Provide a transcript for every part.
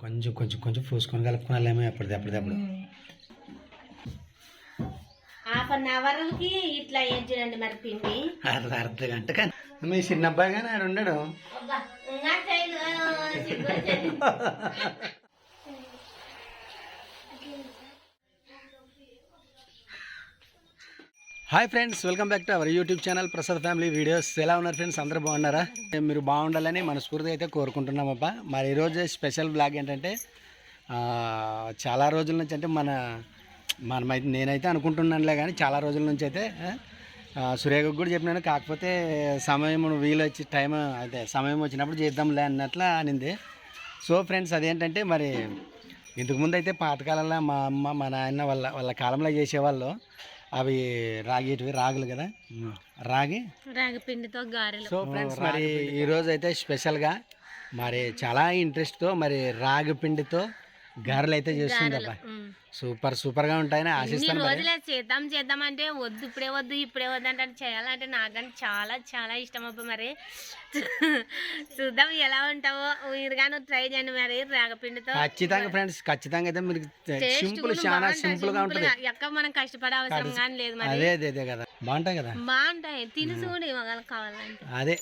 కొంచెం కొంచెం కొంచెం పూసుకొని కలుపుకోవాలేమో ఎప్పటిది ఎప్పటిదప్పుడు హాఫ్ అన్ అవర్కి ఇట్లా ఏం చూడండి మరి పిండి? అర్ధ అర్ధ గంట కానీ మీ చిన్న అబ్బాయి కానీ ఆడు ఉండడు అబ్బా, ఇంకా చేయను, సిగ్గు వచ్చింది. Hi friends welcome back to our YouTube channel Prasad family videos ఎలా ఉన్నారు ఫ్రెండ్స్ అందరూ బాగున్నారా? మీరు బాగుండాలని మనస్ఫూర్తిగా అయితే కోరుకుంటున్నామప్ప మరి ఈరోజు స్పెషల్ బ్లాగ్ ఏంటంటే చాలా రోజుల నుంచి అంటే మన మనమైతే నేనైతే అనుకుంటున్నానులే కానీ చాలా రోజుల నుంచి అయితే ఆ, సురేఖకు కూడా చెప్పినాను. కాకపోతే సమయం వీలు వచ్చి టైం అయితే సమయం వచ్చినప్పుడు చేద్దాంలే అన్నట్లు అనింది. సో ఫ్రెండ్స్ అదేంటంటే మరి ఇంతకుముందు అయితే పాతకాలంలో మా అమ్మ మా నాయన వాళ్ళ వాళ్ళ కాలంలో చేసేవాళ్ళు. అవి రాగేటివి రాగులు కదా? రాగి రాగి? పిండితో గారెలు. సో ఫ్రెండ్స్ మరి ఈరోజు అయితే స్పెషల్గా మరి చాలా ఇంట్రెస్ట్తో మరి రాగి పిండితో గారెలు అయితే చేస్తుందబ్బా సూపర్ సూపర్గా ఉంటాయని ఆశిస్తాను రోజులే చేద్దాం చేద్దాం అంటే వద్దు ఇప్పుడే వద్దు ఇప్పుడే వద్దు అంటే చేయాలంటే నాకంటే చాలా చాలా ఇష్టం అబ్బా మరి. చూద్దాం ఎలా ఉంటావో. మీరు కానీ ట్రై చేయండి మరి రాగపిండితో. ఖచ్చితంగా ఫ్రెండ్స్ ఖచ్చితంగా అయితే మీరు సింపుల్ చాలా సింపుల్గా ఉంటుంది. గా. ఎక్కడ మనం కష్టపడే అవసరం కానీ లేదు మరి. అదే అదే అదే కదా. బాగుంటాయి కదా? బాగుంటాయి. తిని చూడు ఇవ్వగల కావాలంటే. అదే.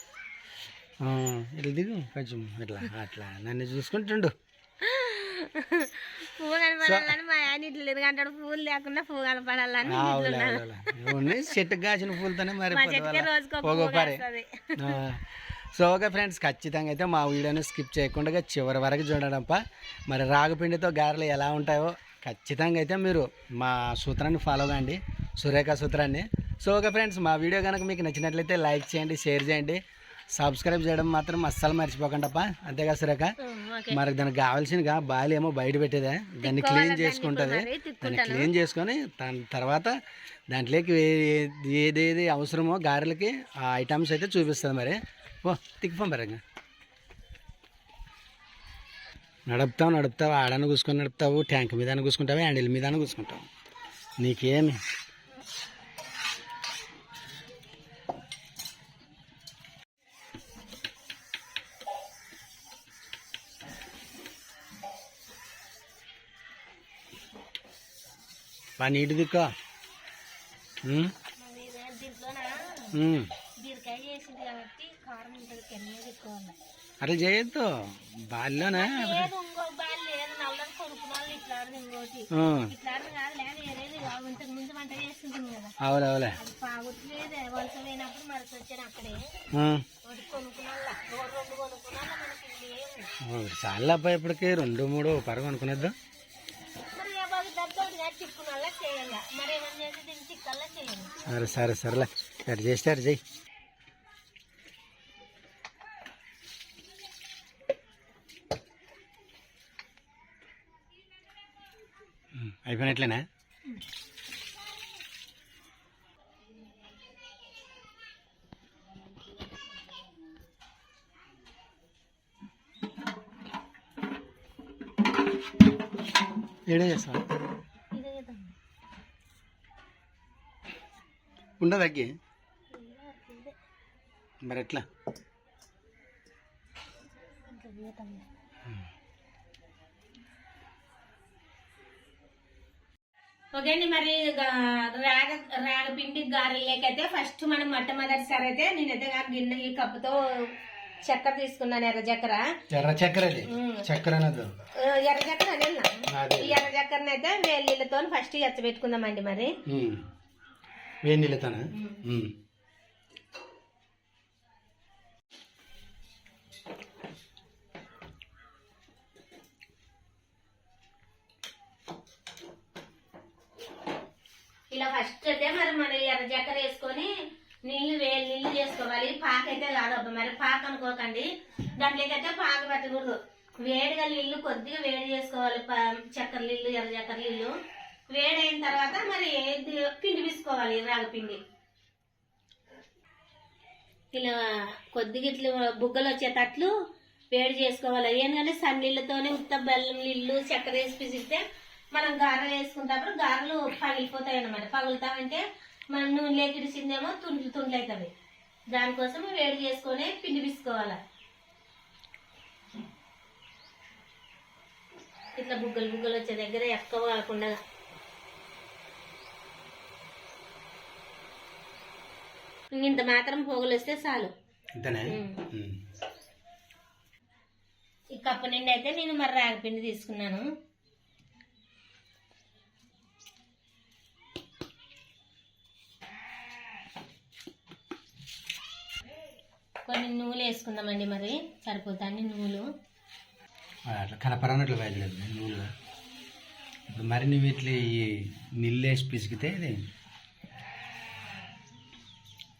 ఇట్లా దిగు కొంచెం ఇట్లా అట్లా. నన్ను చూసుకుంటుండు. పువ్వు కనపడాలని మా ఆయన ఇట్లా ఎదుగంటాడు పువ్వులు లేకుండా పువ్వు కనపడాలని ఆ, అవులే, అవులే, అవులే. ఇవన్నీ చెట్టుకు కాసిన పూలతోనే మరి సో ఓకే ఫ్రెండ్స్ ఖచ్చితంగా అయితే మా వీడియోని స్కిప్ చేయకుండా చివరి వరకు చూడడంప మరి రాగుపిండితో గారెలు ఎలా ఉంటాయో ఖచ్చితంగా అయితే మీరు మా సూత్రాన్ని ఫాలో కండి సురేఖ సూత్రాన్ని. సో ఓకే ఫ్రెండ్స్ మా వీడియో కనుక మీకు నచ్చినట్లయితే లైక్ చేయండి షేర్ చేయండి. సబ్స్క్రైబ్ చేయడం మాత్రం అస్సలు మర్చిపోకండి అప్ప అంతేగా సురేఖ? మరి దానికి కావాల్సినగా బాలి ఏమో బయట పెట్టేదే. దాన్ని క్లీన్ చేసుకుంటుంది. దాన్ని క్లీన్ చేసుకొని దాని తర్వాత దాంట్లోకి ఏదేది అవసరమో గారెలకి ఆ ఐటమ్స్ అయితే చూపిస్తుంది మరి. ఓ తిక్కుపో మరి. నడుపుతావు నడుపుతావు. ఆడని కూసుకొని నడుపుతావు ట్యాంక్ మీద కూసుకుంటావు హ్యాండిల్ మీద కూసుకుంటావు. నీకేమి? రెండు రెండు కొనుక్కున్నాళ్ళ మనకి ఇది లేవు ఓ, చాలా అబ్బాయి ఇప్పటికి రెండు మూడు పరుగు అనుకునేద్దాం. సరే సరే సరేలే. ఎటు చేస్తే అటు చెయ్యి అయిపోయినట్లేనా? ఉండదు అగ్గి మరి ఎట్లా? ఓకే అండి మరి రాగ రాగపిండి గారెలకైతే ఫస్ట్ మనం మొట్టమొదటిసారి అయితే నేనైతే గిన్నె ఈ కప్పుతో చక్కెర తీసుకున్నాను ఎర్ర చక్కెర. ఎర్ర చక్కెర చక్కెర ఎర్ర చక్కెర ఈ ఎర్ర చక్కెరని అయితే వేళ్ళతో ఫస్ట్ ఎచ్చబెట్టుకుందామండి మరి. వేడి నీళ్ళతోనా. ఇలా ఫస్ట్ అయితే మరి మరి ఎర్ర చక్కెర వేసుకొని నీళ్ళు వేడి నీళ్ళు చేసుకోవాలి. పాక అయితే కాదు మరి పాక అనుకోకండి. దాంట్లోకి అయితే పాక పెట్టకూడదు. వేడిగా నీళ్ళు కొద్దిగా వేడి చేసుకోవాలి చక్కెర నీళ్ళు ఎర్ర చక్కెర నీళ్ళు. వేడి అయిన తర్వాత మరి ఏది పిండి తీసుకోవాలి రాగపిండి ఇలా కొద్దిగా ఇట్లా బుగ్గలు వచ్చేటట్లు వేడి చేసుకోవాలి. ఏంటంటే సన్ నీళ్ళతోనే ఉత్త బెల్లం నీళ్ళు చక్కెర వేసి పిసిస్తే మనం గారెలు వేసుకున్నప్పుడు గారెలు పగిలిపోతాయి అన్నమాట. పగులుతామంటే మనం నూనె ఇడిసిందేమో తుండ్లు తుండ్లు అవుతుంది దానికోసం వేడి చేసుకొని పిండి పిసుకోవాలి. ఇట్లా బుగ్గలు బుగ్గలు వచ్చే దగ్గర ఎక్కువ కాకుండా ఇంత మాత్రం పోగులు వస్తే చాలు. ఈ కప్పు నిండి అయితే నేను మరి రాగిపిండి తీసుకున్నాను. కొన్ని నువ్వులు వేసుకుందామండి మరి సరిపోతాన్ని నువ్వులు అట్లా వేయలేదు నూనెలో ఇప్పుడు మరి నువ్వు ఇట్లా నీళ్ళు వేసి పిసికితే ఇది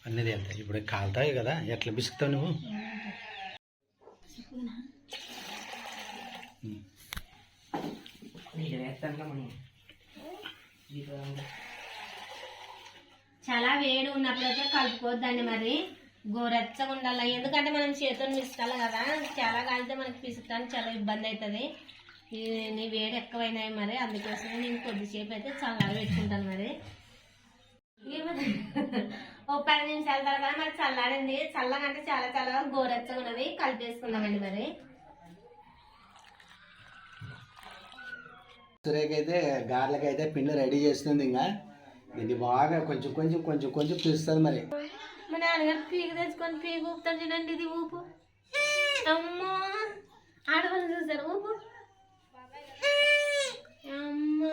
అన్నది వెళ్తాయి ఇప్పుడు కాలుతాయి కదా ఎట్లా బిసుకుతావు నువ్వు? చాలా వేడి ఉన్నప్పుడైతే కలుపుకోవద్దండి మరి. గోరెచ్చగా ఉండాలి? ఎందుకంటే మనం చేతితో పిసుకాలి కదా. చాలా కాలితే మనకి పిసుకడానికి చాలా ఇబ్బంది అవుతుంది. నీ వేడి ఎక్కువైనాయి మరి. అందుకోసమే నేను కొద్దిసేపు అయితే చల్లారి పెట్టుకుంటాను మరి. ఓ పది నిమిషాల తర్వాత మరి చల్లారింది చల్లగా అంటే చాలా చల్లగా గోరెచ్చగా ఉన్నది. కలిపేసుకుందామండి మరి. సురేఖైతే గార్లకైతే పిండి రెడీ చేస్తుంది ఇంకా. ఇది బాగా కొంచెం కొంచెం కొంచెం కొంచెం పిలుస్తుంది మరి. మా నాన్నగారు పీక తెచ్చుకొని పీక ఊపుతాను చూడండి ఇది ఊపు. అమ్మో! ఆడవాళ్ళు చూసారు ఊపు? అమ్మో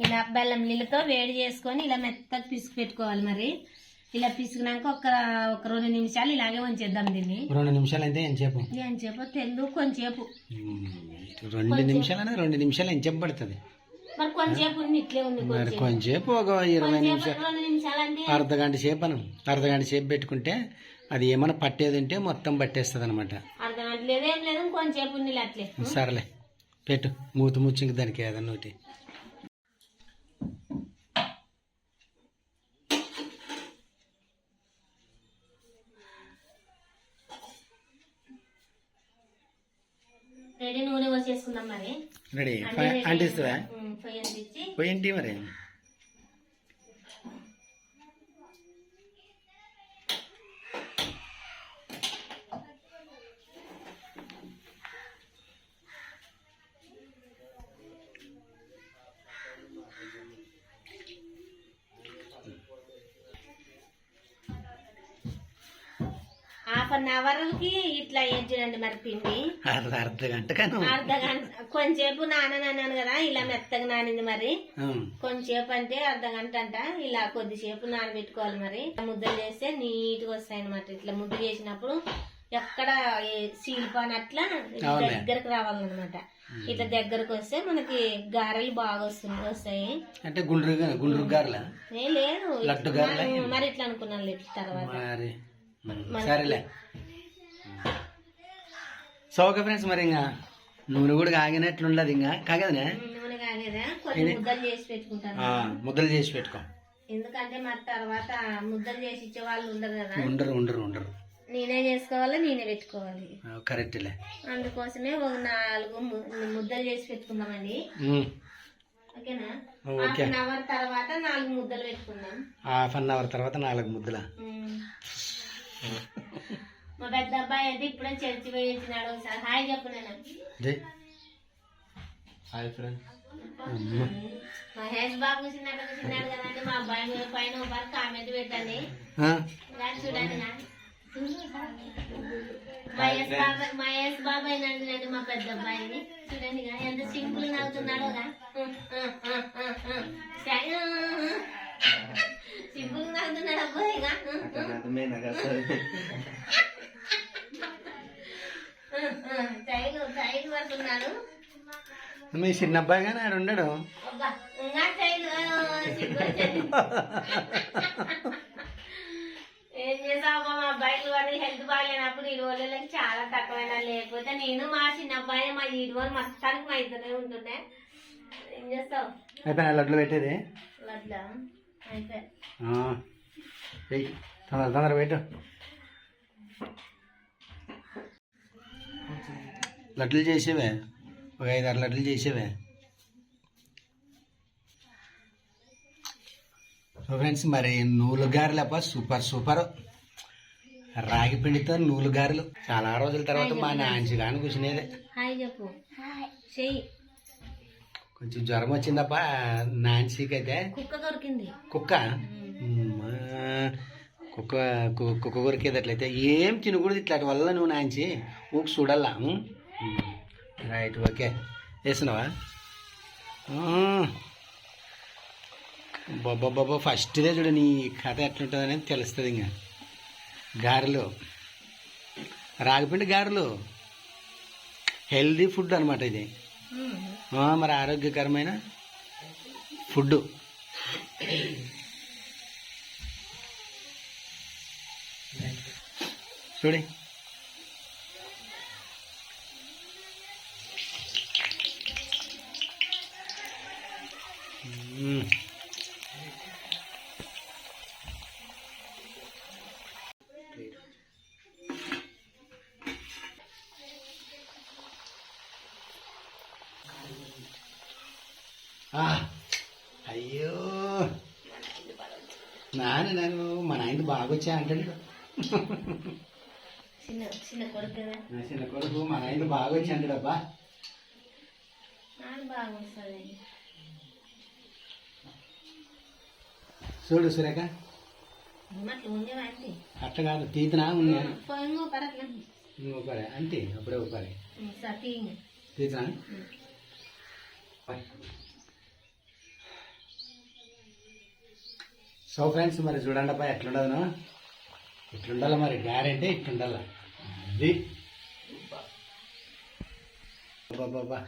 ఇలా బెల్లం నీళ్ళతో వేడి చేసుకొని ఇలా మెత్తగా పిసుకు పెట్టుకోవాలి మరి. ఇలా పిసుకున్నాక ఒక ఒక రెండు నిమిషాలు ఇలాగే ఉంచేద్దాం దీన్ని. రెండు నిమిషాలు అయితే ఏం చెప్పు ఎంతసేపు తెల్లు కొంచెంసేపు రెండు నిమిషాలు రెండు నిమిషాలు ఏం చెప్పు పడుతుంది? మరి కొంచెంసేపు ఉంది ఇట్లే ఉంది మరి ఒక ఇరవై నిమిషాలు. అర్ధ గంట సేపు అనం. అర్ధ గంట సేపు పెట్టుకుంటే అది ఏమైనా పట్టేది ఉంటే మొత్తం పట్టేస్తుంది అనమాట అర్ధ గంట లేదు ఏం లేదు కొంచెంసేపు ఉంది అట్లే. సరేలే పెట్టు. మూత ముచ్చింకి దానికి ఏదన్నా ఒకటి. పోసేసుకుందాం మరి. రెడీ. అన్నీ రెడీ అంటిస్తుందా ఉమ్, పొయ్యి అంటించి పోయింటి మరి? హాఫ్ అన్ అవర్కి ఇట్లా ఏం చూడండి మరి పిండి? అర్ధ గంట అర్ధ గంట కొంచెంసేపు నాననన్నాను కదా ఇలా మెత్తగా నానింది మరి. కొంచెంసేపు అంటే అర్ధ గంట అంట ఇలా కొద్దిసేపు నానబెట్టుకోవాలి మరి. ముద్దలు చేస్తే నీట్గా వస్తాయి అనమాట ఇట్లా ముద్ద చేసినప్పుడు ఎక్కడ సీలిపోనట్లా అవునులే. దగ్గరకు రావాలన్నమాట. ఇట్లా దగ్గరకు వస్తే మనకి గారెలు బాగా వస్తుంది వస్తాయి. అంటే గుండ్రుగా గుండ్రు గారుల ఏ లేదు. లడ్డు గారెలా? మనం మరి ఇట్లా అనుకున్నాను తర్వాత. సరేలే. సో ఓకే ఫ్రెండ్స్ మరి ఇంకా నూనె కూడా కాగినట్లుండదు ఇంకా కాగదనే? ముద్దలు చేసి పెట్టుకో. ఎందుకంటే మరి తర్వాత ముద్దలు చేసి ఇచ్చే వాళ్ళు ఉండరు కదా. ఉండరు ఉండరు ఉండరు. నేనే చేసుకోవాలి నేనే పెట్టుకోవాలి. కరెక్ట్లే. అందుకోసమే ఒక నాలుగు ముద్దలు చేసి పెట్టుకుందామండి. ఓకేనా? ఓకే. హాఫ్ అన్ అవర్ తర్వాత నాలుగు ముద్దలు పెట్టుకుందాం. హాఫ్ అన్ అవర్ తర్వాత నాలుగు ముద్దల. మా పెద్ద అబ్బాయి అయితే ఇప్పుడే చర్చి పోయి వచ్చినాడు ఒకసారి. హాయ్ చెప్పు నేను జై హాయ్ ఫ్రెండ్ మహేష్ బాబు చిన్నట్టు చిన్నాడు కదండి మా అబ్బాయి మీద పైన ఒకసారి కామెంట్ పెట్టండి. చూడండి నా. మహేష్ బాబాయ్ మహేష్ బాబాయ్ అండి మా పెద్ద అబ్బాయిని. చూడండి ఇక ఎంత సింపుల్గా అవుతున్నాడో మీ చిన్న అబ్బాయి కానీ ఆడు ఉండడు అబ్బా ఇంకా టైలు సిగ్గు వచ్చింది. ఏం చేసావు మా అబ్బాయిలు వాడి హెల్త్ బాగాలేనప్పుడు ఈ రోజులకి చాలా తక్కువైనా లేకపోతే నేను మా చిన్న అబ్బాయి మా ఈ రోజు మొత్తానికి మా ఇద్దరే ఉంటుండే ఏం చేస్తావు అయిపోయినా లడ్లు పెట్టేది వెయ్యి తొందర తొందర పెట్టు. లడ్లు చేసేవే? ఒక ఐదు ఆరు లడ్లు చేసేవే? సో ఫ్రెండ్స్ మరి నూలు గారెలప్ప సూపర్ సూపర్. రాగి పిండితో నూలు గారెలు. చాలా రోజుల తర్వాత మా నాంచి కానీ కూర్చునేదే. హాయ్. చెప్పు. చెయ్యి. కొంచెం జ్వరం వచ్చిందప్ప నాన్సీకి అయితే కుక్క? కొరికింది కుక్క. కుక్క కుక్క కొరికేది అట్లయితే ఏం తినకూడదు ఇట్లాంటి వల్ల నువ్వు నాంచి ఊకు చూడాలా ఉం? ఉం. Right okay. వేసినావా? బాబా బాబా ఫస్ట్దే చూడు నీ కథ ఎట్లుంటుంది అనేది తెలుస్తుంది ఇంకా గారెలు. రాగిపిండి గారెలు. హెల్దీ ఫుడ్ అనమాట ఇది. మరి ఆరోగ్యకరమైన ఫుడ్ చూడి మ్మ్. అయ్యో. నాన్న నేను మా నాయన బాగా వచ్చా అంటాడు చిన్న కొడుకు నా చిన్న కొడుకు మా నాయన బాగా వచ్చి అంటాడు అబ్బా చూడు సురేఖ. అట్ట కాదు తీతనా ఉన్నాను ఒకరే అంతే అప్పుడే ఒకరే తీతనా? సో ఫ్రెండ్స్ మరి చూడండి అబ్బా ఎట్లుండదును? ఇట్లుండాలి మరి? గ్యారెంటీ ఇట్లుండాల? అది. బాబా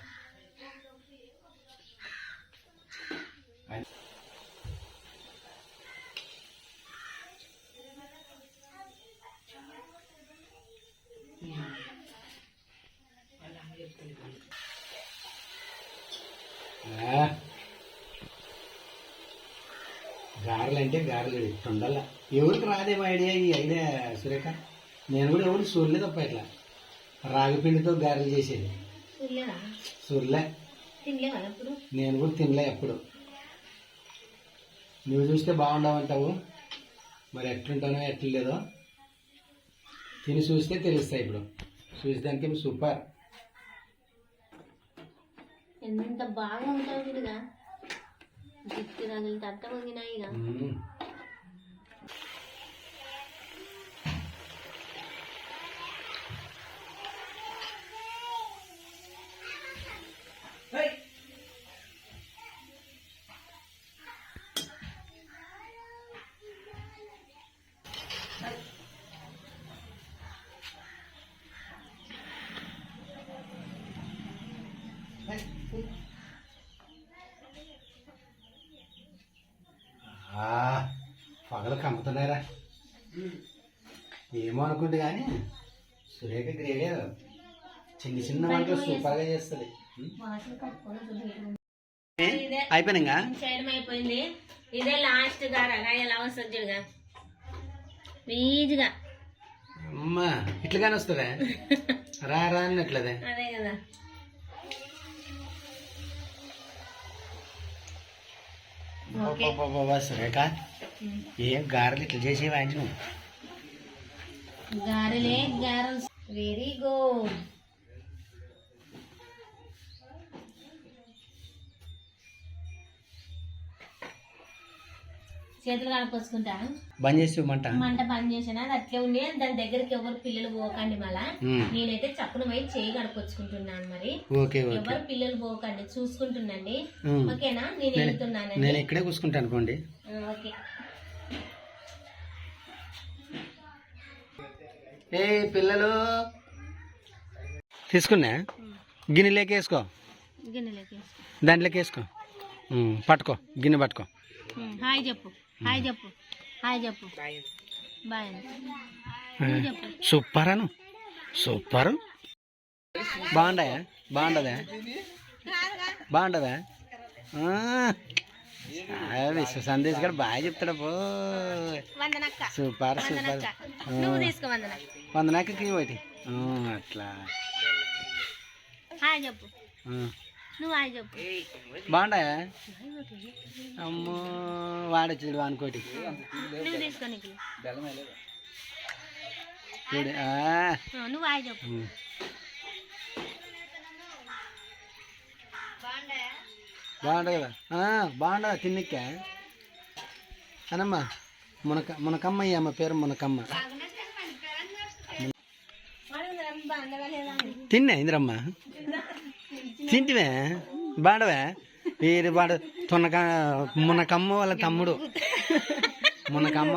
గారెలు అంటే గారెలు ఇట్టుండాల. ఎవరికి రాదేమో ఐడియా ఈ ఐడియా సురేఖ? నేను కూడా ఎవరు చూడలేదు అప్ప ఇట్లా రాగి పిండితో గారెలు చేసేది. అప్పుడు నేను కూడా తినలే ఎప్పుడు. నువ్వు చూస్తే బాగుండవంటావు మరి ఎట్లుంటానో ఎట్లేదో తిని చూస్తే తెలుస్తాయి ఇప్పుడు. చూసేదానికి సూపర్. ఎంత బాగా ఉంటావు ಇಲ್ಲ ನಿನ್ ಅರ್ಥ ಹೋಗಿನ ಈಗ పగలు కమ్ముతున్నారా ఏమో అనుకుంటే కానీ సురేఖ గ్రేడే చిన్న చిన్న వంటలు సూపర్గా చేస్తుంది. అయిపోయినా చేయడం అయిపోయింది. ఇదే లాస్ట్ గారగా ఎలా వస్తుంది చూడగా. ఈజీగా అమ్మా ఇట్లుగానే వస్తుందా రా రా అన్నట్లదే. అదే కదా. సురేఖ ఏం గారెలు ఇట్లా చేసి వాయించు గారెలే గారెలు వెరీ గుడ్ చేతులు కడుకొచ్చుకుంటా బంద్ చేసి మంట మంట పని చేసిన అది అట్లే ఉండి. దాని దగ్గరికి ఎవరు పిల్లలు పోకండి మళ్ళా. నేనైతే చప్పున పోయి చేయి కడుకొచ్చుకుంటున్నాను మరి. ఎవరు పిల్లలు పోకండి. చూసుకుంటుండండి ఉమ్, ఓకేనా? నేను వెళ్తున్నానండి. నేను ఇక్కడే కూర్చుంటాను అనుకోండి. ఓకే. ఏ పిల్లలు? తీసుకున్నా? గిన్నెలోకి వేసుకో గిన్నెలోకి దాంట్లోకి వేసుకో పట్టుకో. గిన్నె పట్టుకో. హాయ్ చెప్పు. హాయ్ చెప్పు. హాయ్ చెప్పు. బాయ్ సూపర్ అను సూపర్. బాగుండయా? బాగుండదా? బాగుండదా? విశ్వ సందేశ్ గారు బాగా చెప్తాడు పో. వందనక్క. Super super. వందనక్క నువ్వు తీసుకో వందన వందనాకకి ఒకటి? అట్లా. హాయ్ చెప్పు. నువ్వు చెప్పు. అమ్మో వాడొచ్చాడు అనుకోటి నువ్వు తీసుకో నీకు. చూడు ఆ. నువ్వు వాయి చెప్పు. కదా? ఆ, బాగుండదా తిన్నిక్క? అనమ్మా మునక మునకమ్మ అమ్మ పేరు మునకమ్మ. తిన్నా ఇంద్రమ్మ? తింటివే? బాడవే? వీరి బాడు తునక మునకమ్మ వాళ్ళ తమ్ముడు. మునకమ్మ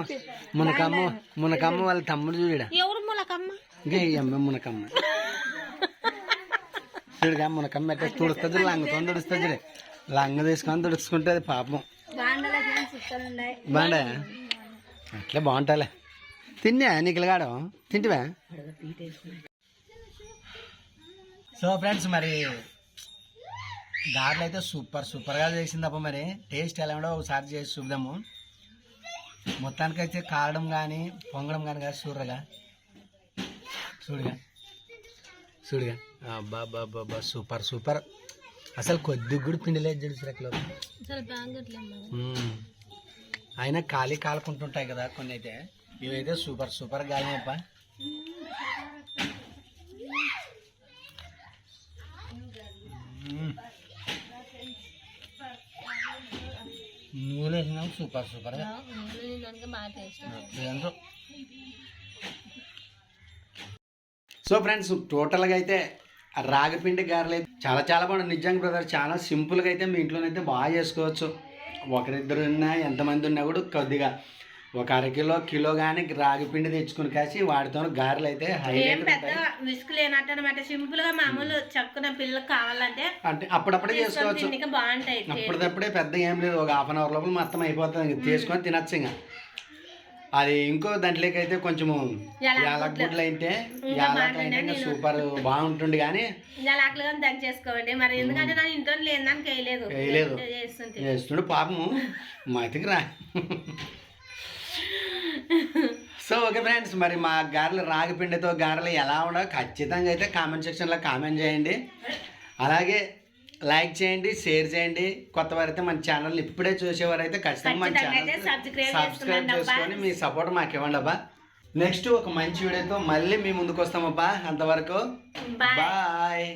మునకమ్మ మునకమ్మ వాళ్ళ తమ్ముడు చూడ ఎవరు ఈ అమ్మ మునకమ్మ. చూడుగా మునకమ్మ ఎట్ట తుడుస్తుంది లంగతో తుడుస్తుంది లంగ తీసుకొని తుడుచుకుంటుంది పాపం. బాండా? అట్లే బాగుంటాలే తిన్నా నిఖిలగాడు తింటివా? సో ఫ్రెండ్స్ మరి గారెలు అయితే సూపర్ సూపర్గా చేసిందప్ప మరి. టేస్ట్ ఎలా ఉండో ఒకసారి చేసి చూద్దాము. మొత్తానికైతే కారడం కానీ పొంగడం కానీ కాదు చూడగా చూడుగా. చూడుగా. అబ్బా అబ్బా సూపర్ సూపర్. అసలు కొద్దిగా కూడా పిండి లేదు బాగుంటలేదు మ్మ్. అయినా ఖాళీ కాలుకుంటుంటాయి కదా కొన్ని అయితే. ఇవైతే సూపర్ సూపర్ గాలినప్ప నూనె వేసినాం సూపర్ సూపర్ సో ఫ్రెండ్స్ టోటల్గా అయితే ఆ రాగిపిండి గారెలు అయితే చాలా చాలా బాగుంది నిజంగా బ్రదర్ చాలా సింపుల్గా అయితే మీ ఇంట్లోనైతే బాగా చేసుకోవచ్చు. ఒకరిద్దరు ఉన్నా ఎంతమంది ఉన్నా కూడా కొద్దిగా ఒక అరకిలో కిలో కానీ రాగిపిండి తెచ్చుకుని కాసి వాటితో గారెలు అయితే ఏం పెద్ద విసుగు లేనట్టు అనమాట సింపుల్గా మామూలు చక్కున పిల్లలకు కావాలంటే అంటే అప్పుడప్పుడే చేసుకోవచ్చు. బాగుంటాయి అప్పటిదప్పుడే పెద్ద ఏం లేదు. ఒక హాఫ్ అన్ అవర్ లోపల మొత్తం అయిపోతుంది. ఇంక తీసుకొని తినచ్చు ఇంకా అది ఇంకో దాంట్లోకి అయితే కొంచెము యాలక్ గుడ్లు అయితే యాలకులు అయితే సూపర్ బాగుంటుంది కానీ జలాకులుగా దంచి చేసుకోండి. మరి ఎందుకంటే నా ఇంట్లో లేదని వేయలేదు. వేయలేదు. చేస్తుంది చేస్తుండే పాపము. మతికి రా. సో ఓకే ఫ్రెండ్స్ మరి మా గారెలు రాగి పిండితో గారెలు ఎలా ఉండో ఖచ్చితంగా అయితే కామెంట్ సెక్షన్లో కామెంట్ చేయండి. అలాగే లైక్ చేయండి షేర్ చేయండి. కొత్త వారైతే మన ఛానల్ ఇప్పుడే చూసేవారైతే ఖచ్చితంగా మన ఖచ్చితంగా అయితే ఛానల్ సబ్స్క్రైబ్. చేసుకొని మీ సపోర్ట్ మాకు ఇవ్వండి అబ్బా నెక్స్ట్ ఒక మంచి వీడియోతో మళ్ళీ మీ ముందుకు వస్తామబ్బా. అంతవరకు బాయ్